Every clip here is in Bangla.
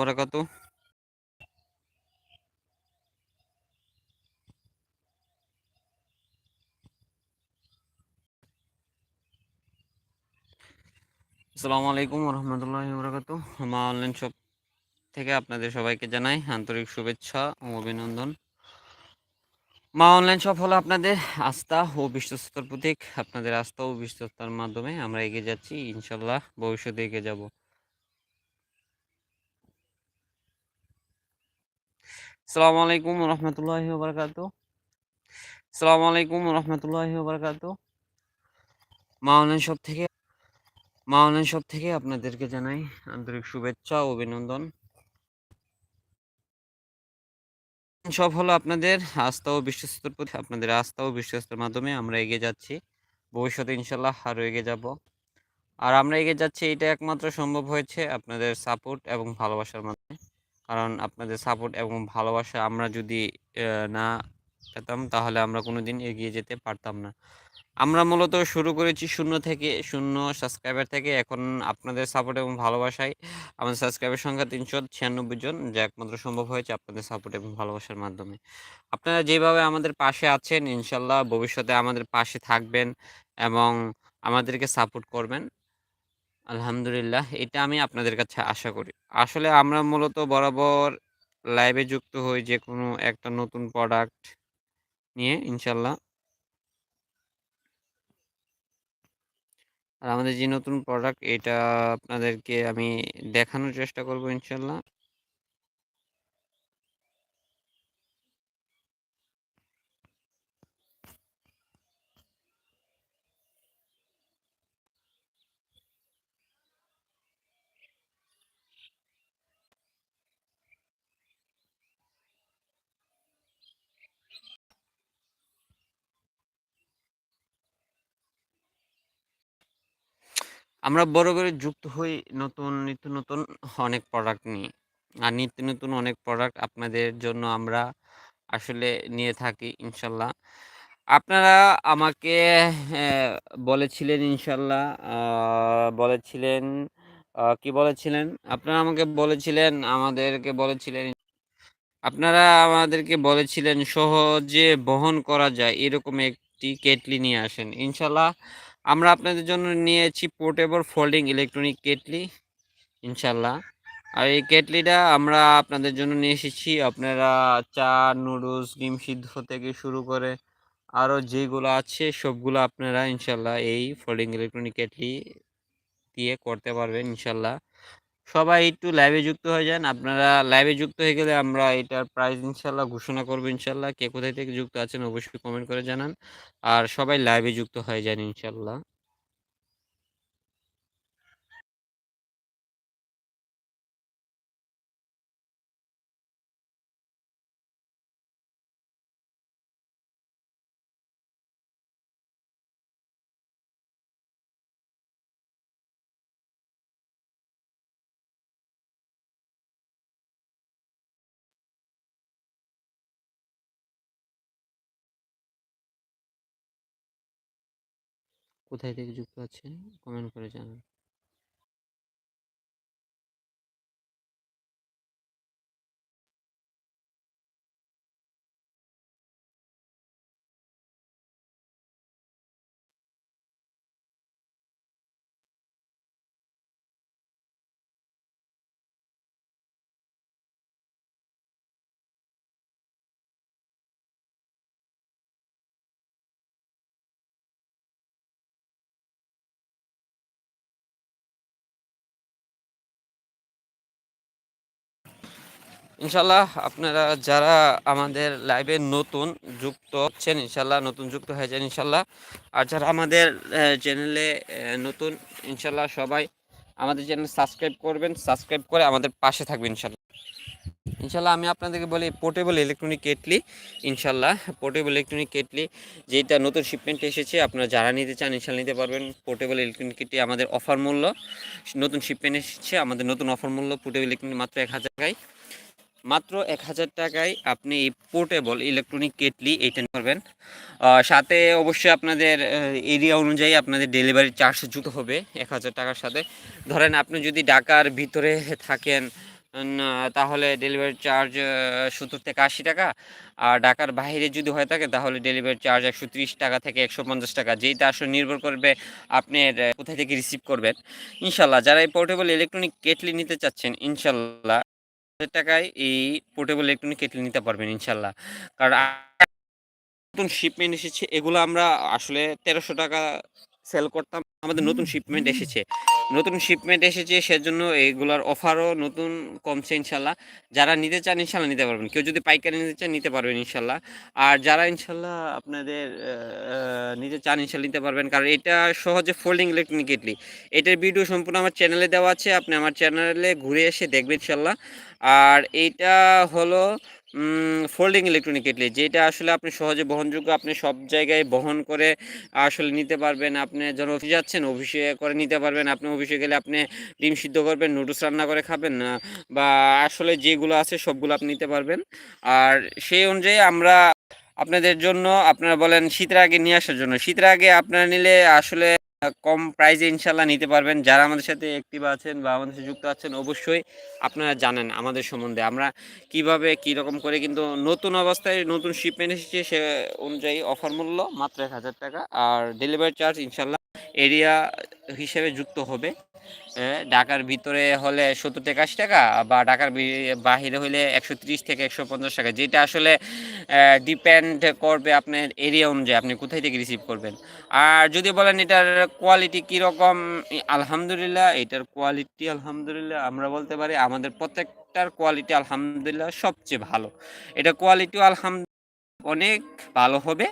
বারাকাতু আসসালামু আলাইকুম রহমতুল্লাহ বরাকাতু মা অনলাইন শপ থেকে আপনাদের সবাইকে জানাই আন্তরিক শুভেচ্ছা ও অভিনন্দন। মা অনলাইন শপ হলো আপনাদের আস্থা ও বিশ্বস্ততার প্রতীক। আপনাদের আস্থা ও বিশ্বস্ততার মাধ্যমে আমরা এগিয়ে যাচ্ছি। ইনশাল্লাহ ভবিষ্যতে এগিয়ে যাব। আসসালামু আলাইকুম রহমতুল্লাহ বরকাত আসসালামু আলাইকুম রহমতুল্লাহ বরকাত মা অনলাইন থেকে মা অনলাইন থেকে আপনাদেরকে জানাই আন্তরিক শুভেচ্ছা ও অভিনন্দন। সব হলো আপনাদের আস্থা ও বিশ্বস্ততার প্রতি, আপনাদের আস্থা ও বিশ্বস্ততার মাধ্যমে আমরা এগিয়ে যাচ্ছি। ভবিষ্যতে ইনশাল্লাহ আরও এগিয়ে যাব। আর আমরা এগিয়ে যাচ্ছি, এটা একমাত্র সম্ভব হয়েছে আপনাদের সাপোর্ট এবং ভালোবাসার মাধ্যমে। কারণ আপনাদের সাপোর্ট এবং ভালোবাসা আমরা যদি না পেতাম, তাহলে আমরা কোনো দিন এগিয়ে যেতে পারতাম না। আমরা মূলত শুরু করেছি শূন্য থেকে, শূন্য সাবস্ক্রাইবার থেকে। এখন আপনাদের সাপোর্ট এবং ভালোবাসায় আমাদের সাবস্ক্রাইবার সংখ্যা তিনশো ছিয়ানব্বই জন, যা একমাত্র সম্ভব হয়েছে আপনাদের সাপোর্ট এবং ভালোবাসার মাধ্যমে। আপনারা যেভাবে আমাদের পাশে আছেন, ইনশাল্লাহ ভবিষ্যতে আমাদের পাশে থাকবেন এবং আমাদেরকে সাপোর্ট করবেন। আলহামদুলিল্লাহ, এটা আমি আপনাদের কাছে আশা করি। আসলে আমরা মূলত বরাবর লাইভে যুক্ত হই যে কোনো একটা নতুন প্রোডাক্ট নিয়ে, ইনশাল্লাহ। আর আমাদের যে নতুন প্রোডাক্ট এটা আপনাদেরকে আমি দেখানোর চেষ্টা করব, ইনশাল্লাহ। আমরা বড় করে যুক্ত হই নতুন, নিত্য নতুন অনেক প্রোডাক্ট নিয়ে। আর নিত্য নতুন অনেক প্রোডাক্ট আপনাদের জন্য আমরা আসলে নিয়ে থাকি, ইনশাল্লাহ। আপনারা আমাকে বলেছিলেন, ইনশাল্লাহ বলেছিলেন কি বলেছিলেন? আপনারা আমাকে বলেছিলেন, আমাদেরকে বলেছিলেন। আপনারা আমাদেরকে বলেছিলেন, সহজে বহন করা যায়, এরকম একটি কেটলি নিয়ে আসেন। ইনশাল্লাহ আমরা আপনাদের জন্য নিয়েছি পোর্টেবল ফোল্ডিং ইলেকট্রনিক কেটলি, ইনশাল্লাহ। আর এই কেটলিটা আমরা আপনাদের জন্য নিয়ে এসেছি। আপনারা চা, নুডলস, ডিম সিদ্ধ থেকে শুরু করে আরও যেগুলো আছে, সবগুলো আপনারা ইনশাল্লাহ এই ফোল্ডিং ইলেকট্রনিক কেটলি দিয়ে করতে পারবেন, ইনশাল্লাহ। সবাই একটু লাইভে যুক্ত হয়ে যান। আপনারা লাইভে যুক্ত হয়ে গেলে আমরা এটার প্রাইস ইনশাল্লাহ ঘোষণা করব ইনশাল্লাহ কে কোথায় থেকে যুক্ত আছেন অবশ্যই কমেন্ট করে জানান। আর সবাই লাইভে যুক্ত হয়ে যান ইনশাল্লাহ কোথায় থেকে যুক্ত আছেন? কমেন্ট করে জানান। ইনশাল্লাহ আপনারা যারা আমাদের লাইভে নতুন যুক্ত হচ্ছেন ইনশাল্লাহ নতুন যুক্ত হয়ে যান ইনশাল্লাহ আর যারা আমাদের চ্যানেলে নতুন ইনশাল্লাহ সবাই আমাদের চ্যানেল সাবস্ক্রাইব করবেন সাবস্ক্রাইব করে আমাদের পাশে থাকবেন ইনশাল্লাহ ইনশাল্লাহ আমি আপনাদেরকে বলি পোর্টেবল ইলেকট্রনিক কেটলি ইনশাল্লাহ পোর্টেবল ইলেকট্রনিক কেটলি যেটা নতুন শিপমেন্ট এসেছে, আপনারা যারা নিতে চান ইনশাল্লাহ নিতে পারবেন। পোর্টেবল ইলেকট্রনিক কেটলি আমাদের অফার মূল্য, নতুন শিপমেন্ট এসেছে, আমাদের নতুন অফার মূল্য পোর্টেবল ইলেকট্রনিক মাত্র এক হাজার টাকায়। মাত্র এক হাজার টাকায় আপনি এই পোর্টেবল ইলেকট্রনিক কেটলি এইটা করবেন সাথে অবশ্যই আপনাদের এরিয়া অনুযায়ী আপনাদের ডেলিভারি চার্জ যুক্ত হবে এক হাজার টাকার সাথে ধরেন আপনি যদি ঢাকার ভিতরে থাকেন তাহলে ডেলিভারি চার্জ সত্তর থেকে ৮০ টাকা। আর ঢাকার বাহিরে যদি হয়ে থাকে, তাহলে ডেলিভারি চার্জ ১৩০ টাকা থেকে ১৫০ টাকা। যেইটা আসলে নির্ভর করবে আপনার কোথায় থেকে রিসিভ করবেন। ইনশাল্লাহ, যারা এই পোর্টেবল ইলেকট্রনিক কেটলি নিতে চাচ্ছেন ইনশাআল্লাহ টাকায় এই পোর্টেবল ইলেকট্রনিক কেটলি নিতে পারবেন ইনশাল্লাহ। কারণ নতুন শিপমেন্ট এসেছে, এগুলো আমরা আসলে ৳১৩০০ সেল করতাম। আমাদের নতুন শিপমেন্ট এসেছে। নতুন শিপমেন্ট এসেছে সেজন্য এগুলার অফারও নতুন কমছে ইনশাল্লাহ যারা নিতে চান ইনশাল্লাহ নিতে পারবেন। কেউ যদি পাইকারি নিতে চান নিতে পারবেন ইনশাল্লাহ আর যারা ইনশাল্লাহ আপনাদের নিতে চান ইনশাআল্লাহ নিতে পারবেন। কারণ এটা সহজে ফোল্ডিং ইলেকট্রনিক কেটলি। এটার ভিডিও সম্পূর্ণ আমার চ্যানেলে দেওয়া আছে। আপনি আমার চ্যানেলে ঘুরে এসে দেখবেন ইনশাল্লাহ আর এইটা হলো ফোল্ডিং ইলেকট্রনিক কেটলি যেটা আসলে আপনি সহজে বহনযোগ্য। আপনি সব জায়গায় বহন করে আসলে নিতে পারবেন। আপনি যখন অফিসে যাচ্ছেন অফিসে করে নিতে পারবেন। আপনি অফিসে গেলে আপনি ডিম সিদ্ধ করবেন, নুডলস রান্না করে খাবেন বা আসলে যেগুলো আছে সবগুলো আপনি নিতে পারবেন। আর সেই অনুযায়ী আমরা আপনাদের জন্য আপনারা বলেন শীতের আগে নিয়ে আসার জন্য। শীতের আগে আপনারা নিলে আসলে কম প্রাইজে ইনশাল্লাহ নিতে পারবেন। যারা আমাদের সাথে অ্যাক্টিভ আছেন বা আমাদের সাথে যুক্ত আছেন অবশ্যই আপনারা জানেন আমাদের সম্বন্ধে। আমরা কীভাবে কীরকম করে কিন্তু নতুন অবস্থায় নতুন শিপমেন্ট এসেছে সে অনুযায়ী অফার মূল্য মাত্র ৳১,০০০ আর ডেলিভারি চার্জ ইনশাল্লাহ এরিয়া হিসেবে যুক্ত হবে। ঢাকার ভিতরে হলে ৳৭০ থেকে ৳৮০ বা ঢাকার বাহিরে হইলে ৳১৩০ থেকে ৳১৫০ যেটা আসলে ডিপেন্ড করবে আপনার এরিয়া অনুযায়ী, আপনি কোথায় থেকে রিসিভ করবেন। আর যদি বলেন এটার কোয়ালিটি কীরকম আলহামদুলিল্লাহ, এটার কোয়ালিটি আলহামদুলিল্লাহ, আমরা বলতে পারি আমাদের প্রত্যেকটার কোয়ালিটি আলহামদুলিল্লাহ সবচেয়ে ভালো। এটা কোয়ালিটিও আলহাম অনেক ভালো হবে।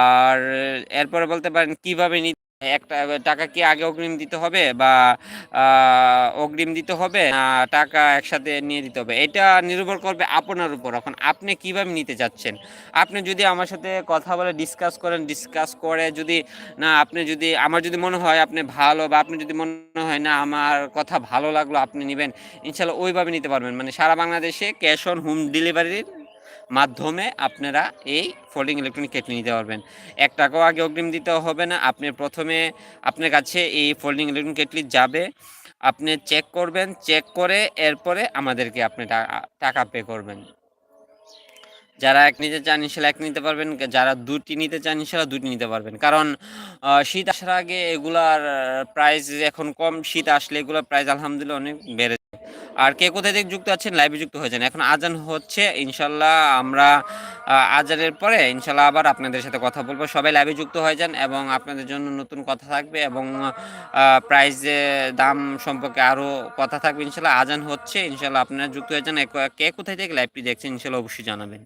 আর এরপরে বলতে পারেন কীভাবে একটা টাকা কি আগে অগ্রিম দিতে হবে বা অগ্রিম দিতে হবে টাকা একসাথে নিয়ে দিতে হবে। এটা নির্ভর করবে আপনার উপর। এখন আপনি কীভাবে নিতে চাচ্ছেন। আপনি যদি আমার সাথে কথা বলে ডিসকাস করেন, ডিসকাস করে যদি না আপনি যদি আমার যদি মনে হয় আপনি ভালো বা আপনি যদি মনে হয় না আমার কথা ভালো লাগল আপনি নিবেন। ইনশাল্লাহ ওইভাবে নিতে পারবেন। মানে সারা বাংলাদেশে ক্যাশ অন হোম ডেলিভারির মাধ্যমে আপনারা এই ফোল্ডিং ইলেকট্রনিক কেটলি নিতে পারবেন। এক টাকাও আগে অগ্রিম দিতে হবে না। আপনি প্রথমে আপনার কাছে এই ফোল্ডিং ইলেকট্রনিক কেটলি যাবে। আপনি চেক করবেন। চেক করে এরপরে আমাদেরকে আপনি টাকা পে করবেন। যারা এক নিতে চান ইনশাআল্লাহ ১ নিতে পারবেন। যারা দুটি নিতে চান ইনশাআল্লাহ ২ টি নিতে পারবেন। কারণ শীত আসার আগে এগুলার প্রাইস এখন কম। শীত আসলে এগুলার প্রাইস আলহামদুলিল্লাহ অনেক বেড়ে যায়। আর কে কোথায় থেকে যুক্ত আছেন লাইভে যুক্ত হয়েছেন। এখন আজান হচ্ছে ইনশাল্লাহ আমরা আজানের পরে ইনশাল্লাহ আবার আপনাদের সাথে কথা বলব সবাই লাইভে যুক্ত হয়ে যান এবং আপনাদের জন্য নতুন কথা থাকবে এবং প্রাইস দাম সম্পর্কে আরও কথা থাকবে ইনশাল্লাহ আজান হচ্ছে ইনশাল্লাহ আপনারা যুক্ত হয়ে যান। কে কোথায় থেকে লাইভটি দেখছেন ইনশাল্লাহ অবশ্যই জানাবেন।